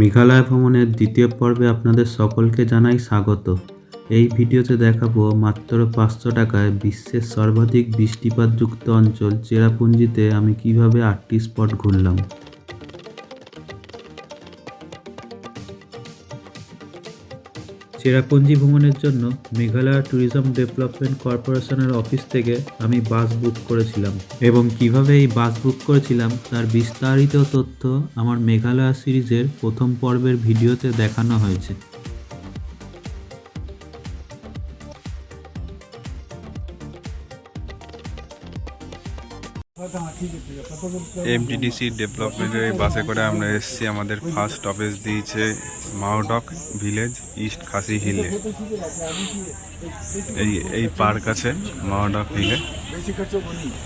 মেঘালয় ভ্রমণের দ্বিতীয় পর্বে আপনাদের সকলকে জানাই স্বাগত। এই ভিডিওতে দেখাবো মাত্র পাঁচশো টাকায় বিশ্বের সর্বাধিক বৃষ্টিপাতযুক্ত অঞ্চল চেরাপুঞ্জিতে আমি কীভাবে আটটি স্পট ঘুরলাম। চেরাপুঞ্জি ভ্রমণের জন্য মেঘালয় ট্যুরিজম ডেভেলপমেন্ট কর্পোরেশনের অফিস থেকে আমি বাস বুক করেছিলাম। এবং কীভাবে এই বাস বুক করেছিলাম তার বিস্তারিত তথ্য আমার মেঘালয় সিরিজের প্রথম পর্বের ভিডিওতে দেখানো হয়েছে। এমটিডিসি ডেভেলপমেন্টের এই বাসে করে আমরা এসেছি। আমাদের ফার্স্ট অফিস দিয়েছে মাওডক ভিলেজ ইস্ট খাসি হিলে এই এই পার্ক আছে মাওডক হিলে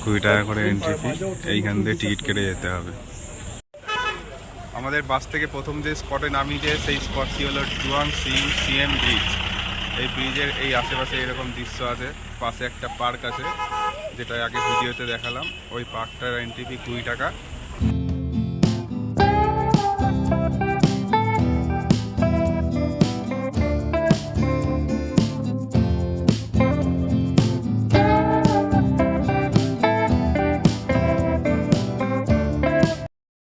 কুড়ি টাকা করে এন্ট্রি ফি এইখান দিয়ে টিকিট কেটে যেতে হবে। আমাদের বাস থেকে প্রথম যে স্পটে নামিয়েছে সেই স্পটটি হলো ডুয়াং সিং সিএম ব্রিজ এই ব্রিজের এই আশেপাশে এরকম দৃশ্য আছে। পাশে একটা পার্ক আছে যেটা আগে ভিডিওতে দেখালাম। ওই পার্কটার এন্ট্রি ফি কুড়ি টাকা।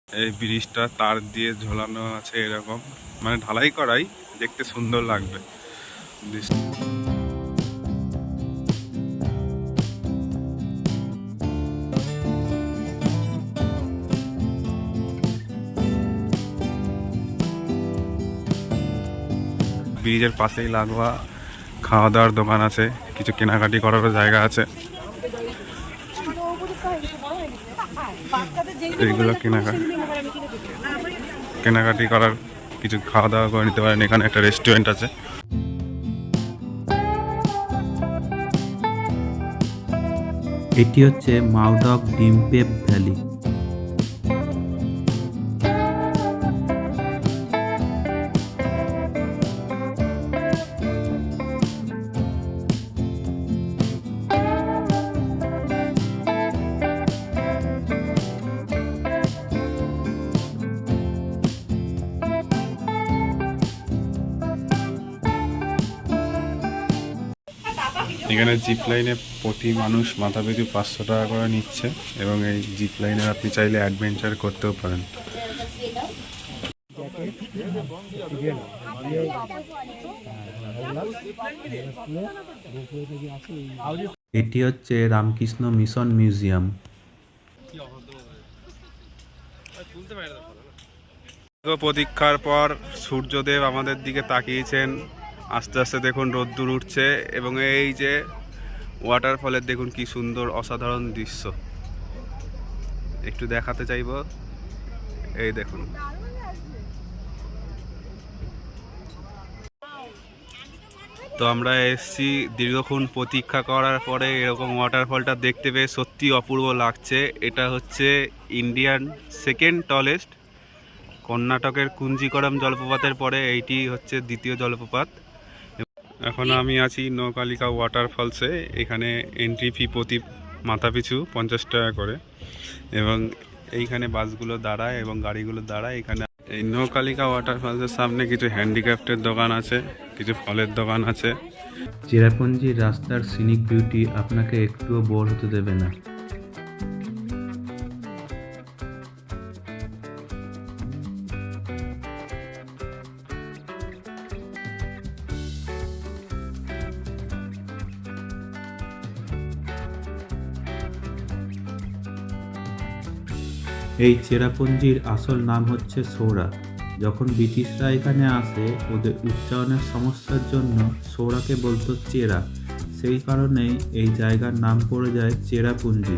এই ব্রিজটা তার দিয়ে ঝোলানো আছে এরকম। মানে ঢালাই করাই দেখতে সুন্দর লাগবে। ব্রিজের পাশেই লাগোয়া খাওয়া দাওয়ার দোকান আছে। কিছু কেনাকাটি করারও জায়গা আছে। এইগুলো কেনাকাটি কেনাকাটি করার কিছু খাওয়া দাওয়া করে নিতে পারেন। এখানে একটা রেস্টুরেন্ট আছে। এটি হচ্ছে মাউডক ডিমপেপ ভ্যালি। এখানে জিপ লাইনে প্রতি মানুষ মাথা পিছু পাঁচশো টাকা করে নিচ্ছে এবং এই জিপ লাইনে আপনি চাইলে অ্যাডভেঞ্চার করতেও পারেন। এটি হচ্ছে রামকৃষ্ণ মিশন মিউজিয়াম। প্রতীক্ষার পর সূর্যদেব আমাদের দিকে তাকিয়েছেন। আস্তে আস্তে দেখুন রোদ্দুর উঠছে এবং এই যে ওয়াটারফলের দেখুন কি সুন্দর অসাধারণ দৃশ্য। একটু দেখাতে চাইব? এই দেখুন। তো আমরা এসছি দীর্ঘক্ষণ প্রতীক্ষা করার পরে এরকম ওয়াটারফলটা দেখতে পেয়ে সত্যি অপূর্ব লাগছে। এটা হচ্ছে ইন্ডিয়ান সেকেন্ড টলেস্ট কর্ণাটকের কুঞ্জিকরম জলপ্রপাতের পরে এইটি হচ্ছে দ্বিতীয় জলপ্রপাত। এখন আমি আছি নৌকালিকা ওয়াটারফলসে এখানে এন্ট্রি ফি প্রতি মাথা পিছু পঞ্চাশ টাকা করে। এবং এইখানে বাসগুলো দাঁড়ায় এবং গাড়িগুলো দাঁড়ায়। এখানে এই নৌকালিকা ওয়াটারফলসের সামনে কিছু হ্যান্ডিক্রাফ্টের দোকান আছে, কিছু ফলের দোকান আছে। চেরাপুঞ্জির রাস্তার সিনিক বিউটি আপনাকে একটুও বোর হতে দেবে না। এই চেরাপুঞ্জির আসল নাম হচ্ছে সৌরা। যখন ব্রিটিশরা এখানে আসে, ওদের উচ্চারণের সমস্যার জন্য সৌরাকে বলতো চেরা। সেই কারণেই এই জায়গার নাম পড়ে যায় চেরাপুঞ্জি।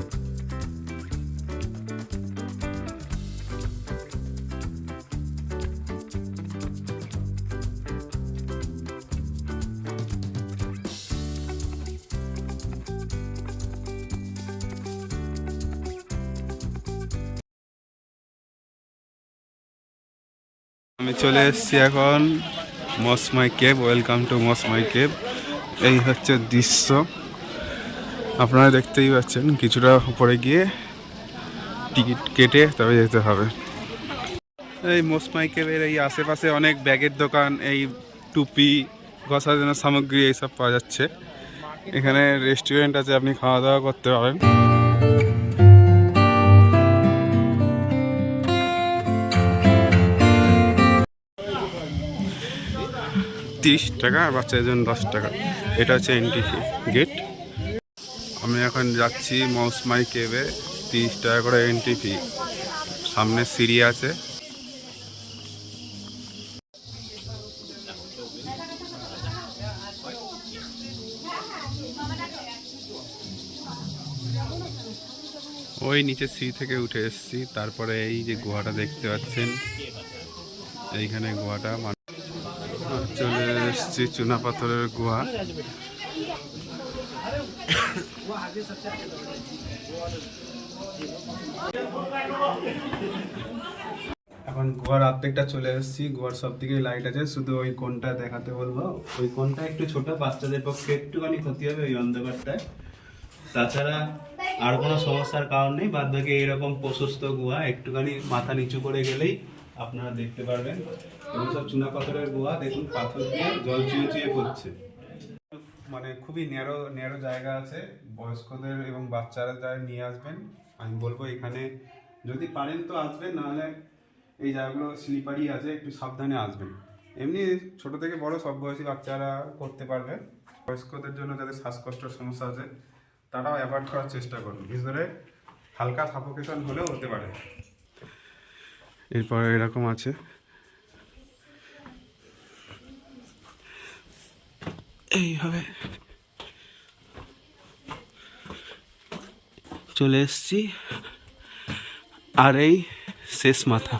আমি চলে এসেছি এখন মসমাই কেব ওয়েলকাম টু মসমাই কেব এই হচ্ছে দৃশ্য। আপনারা দেখতেই পাচ্ছেন, কিছুটা উপরে গিয়ে টিকিট কেটে তবে যেতে হবে। এই মোসমাইকের এই আশেপাশে অনেক ব্যাগের দোকান, এই টুপি ঘষার সামগ্রী, এইসব পাওয়া যাচ্ছে। এখানে রেস্টুরেন্ট আছে, আপনি খাওয়া দাওয়া করতে পারেন। তিরিশ টাকা আর বাচ্চাদের জন্য দশ টাকা। এটা হচ্ছে এন্ট্রি গেট আমি এখন যাচ্ছি মৌসমাই কেবে তিরিশ টাকা করে এন্ট্রি ফি সামনে সিঁড়ি আছে। ওই নিচে সিঁড়ি থেকে উঠে এসেছি। তারপরে এই যে গুহাটা দেখতে পাচ্ছেন, এইখানে গুহাটা মানে চলে এসেছি চুনা পাথরের গুহা। এখন গুহার অর্ধেকটা চলে এসেছি, গুহার সব দিকে লাইট আছে, শুধু ওই কোনটা দেখাতে বলব। ওই কোনটা একটু ছোট, বাচ্চাদের পক্ষে একটুখানি ক্ষতি হবে ওই অন্ধকারটায়। তাছাড়া আর কোনো সমস্যার কারণ নেই বাদ বাকি এইরকম প্রশস্ত গুহা, একটুখানি মাথা নিচু করে গেলেই আপনারা দেখতে পারবেন। এবং সব চুনা পাথরের গুহা, দেখুন, পাথর দিয়ে জল চুয়ে চুয়ে পড়ছে মানে খুবই ন্যারো ন্যারো জায়গা আছে। বয়স্কদের এবং বাচ্চারা যারা নিয়ে আসবেন, আমি বলব এখানে যদি পারেন তো আসবেন, নাহলে এই জায়গাগুলো স্লিপারই আছে, একটু সাবধানে আসবেন। এমনি ছোট থেকে বড় সব বয়সী বাচ্চারা করতে পারবে। বয়স্কদের জন্য যাদের শ্বাসকষ্টের সমস্যা আছে, তারাও অ্যাভয়েড করার চেষ্টা করুন। ভিতরে হালকা সাফোকেশন হলেও হতে পারে। এরপর এরকম আছে। এইভাবে চলে এসছি। আর এই শেষ মাথা।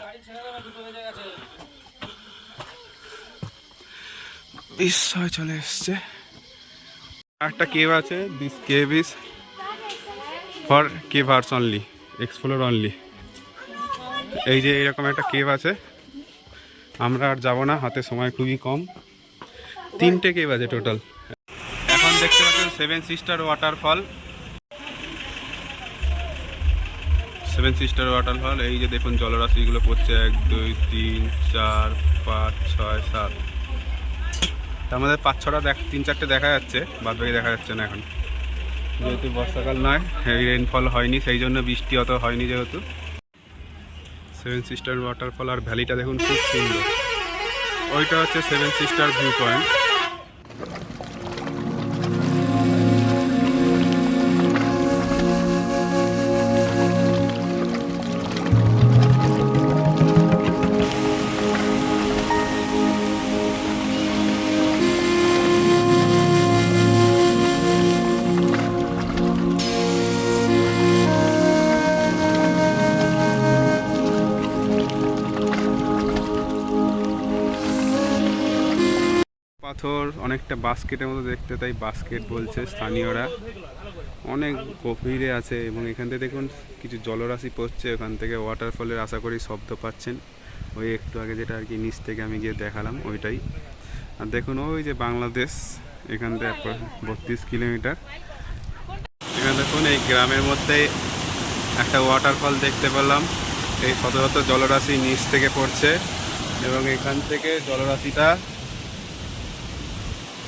বিস্ময় চলে এসছে। একটা কেভ আছে this cave is for cavers only explore only এই যে এরকম একটা কেভ আছে। আমরা আর যাব না, হাতে সময় খুবই কম। তিনটে কেভ আছে টোটাল এখন দেখতে পাচ্ছেন seven sister waterfall seven sister waterfall এই যে দেখুন জলরাশিগুলো পড়ছে। এক, দুই, তিন, চার, পাঁচ, ছয়, সাত। তার মধ্যে পাঁচ, ছটা দেখ, তিন, চারটে দেখা যাচ্ছে। বাদ বাকি দেখা যাচ্ছে না এখন। যেহেতু বর্ষাকাল নয় রেনফল হয়নি, সেই জন্য বৃষ্টি অত হয়নি যেহেতু। সেভেন সিস্টার ওয়াটারফল আর ভ্যালিটা দেখুন খুব সুন্দর। ওইটা হচ্ছে সেভেন সিস্টার ভিউ পয়েন্ট পাথর, অনেকটা বাস্কেটের মতো দেখতে, তাই বাস্কেট বলছে স্থানীয়রা। অনেক গভীরে আছে এবং এখান থেকে দেখুন, কিছু জলরাশি পড়ছে, ওখান থেকে ওয়াটারফলের আশা করি শব্দ পাচ্ছেন। ওই একটু আগে যেটা আর কি নিচ থেকে আমি গিয়ে দেখালাম, ওইটাই। আর দেখুন, ওই যে বাংলাদেশ, এখান থেকে বত্রিশ কিলোমিটার। এখানে দেখুন, এই গ্রামের মধ্যে একটা ওয়াটারফল দেখতে পেলাম। এই শত জলরাশি নিচ থেকে পড়ছে এবং এখান থেকে জলরাশিটা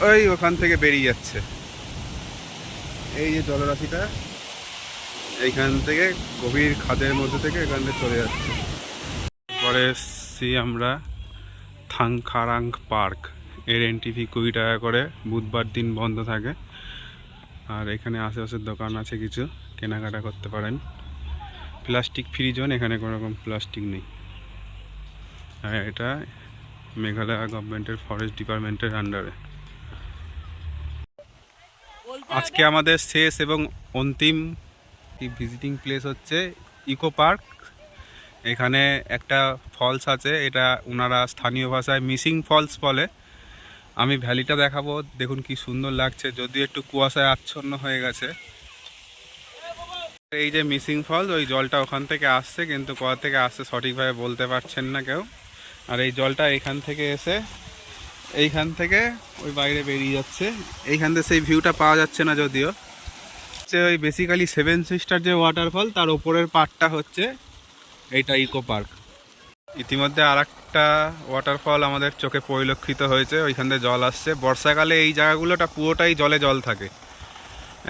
ওই ওখান থেকে বেরিয়ে যাচ্ছে। এই যে জলরাশিটা, এইখান থেকে গভীর খাদের মধ্যে থেকে এখান থেকে চলে যাচ্ছে। পরে এসছি আমরা থাংখারাং পার্ক। এর এন্ট্রি ফি কুড়ি টাকা করে, বুধবার দিন বন্ধ থাকে। আর এখানে আশেপাশের দোকান আছে কিছু, কেনাকাটা করতে পারেন। প্লাস্টিক ফ্রি জোন, এখানে কোনো রকম প্লাস্টিক নেই। আর এটা মেঘালয় গভর্নমেন্টের ফরেস্ট ডিপার্টমেন্টের আন্ডারে আজকে আমাদের শেষ এবং অন্তিম ভিজিটিং প্লেস হচ্ছে ইকো পার্ক এখানে একটা ফলস আছে, এটা ওনারা স্থানীয় ভাষায় মিসিং ফলস বলে। আমি ভ্যালিটা দেখাবো, দেখুন কি সুন্দর লাগছে, যদিও একটু কুয়াশায় আচ্ছন্ন হয়ে গেছে। এই যে মিসিং ফলস ওই জলটা ওখান থেকে আসছে, কিন্তু কোথা থেকে আসছে সঠিকভাবে বলতে পারছেন না কেউ। আর এই জলটা এখান থেকে এসে এইখান থেকে ওই বাইরে বেরিয়ে যাচ্ছে। এইখান থেকে সেই ভিউটা পাওয়া যাচ্ছে না যদিও। হচ্ছে ওই বেসিক্যালি সেভেন সিস্টার যে ওয়াটারফল তার ওপরের পার্টটা হচ্ছে এইটা ইকো পার্ক ইতিমধ্যে আর একটা ওয়াটারফল আমাদের চোখে পরিলক্ষিত হয়েছে, ওইখান থেকে জল আসছে। বর্ষাকালে এই জায়গাগুলোটা পুরোটাই জলে জল থাকে।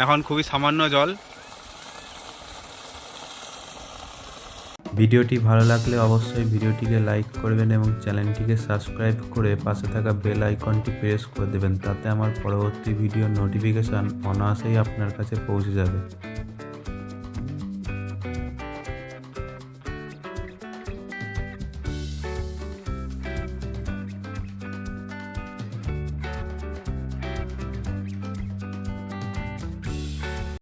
এখন খুবই সামান্য জল। ভিডিওটি ভালো লাগলে অবশ্যই ভিডিওটিকে লাইক করবেন এবং চ্যানেলটিকে সাবস্ক্রাইব করে পাশে থাকা বেল আইকনটি প্রেস করে দেবেন, তাতে আমার পরবর্তী ভিডিও নোটিফিকেশান অনায়াসেই আপনার কাছে পৌঁছে যাবে।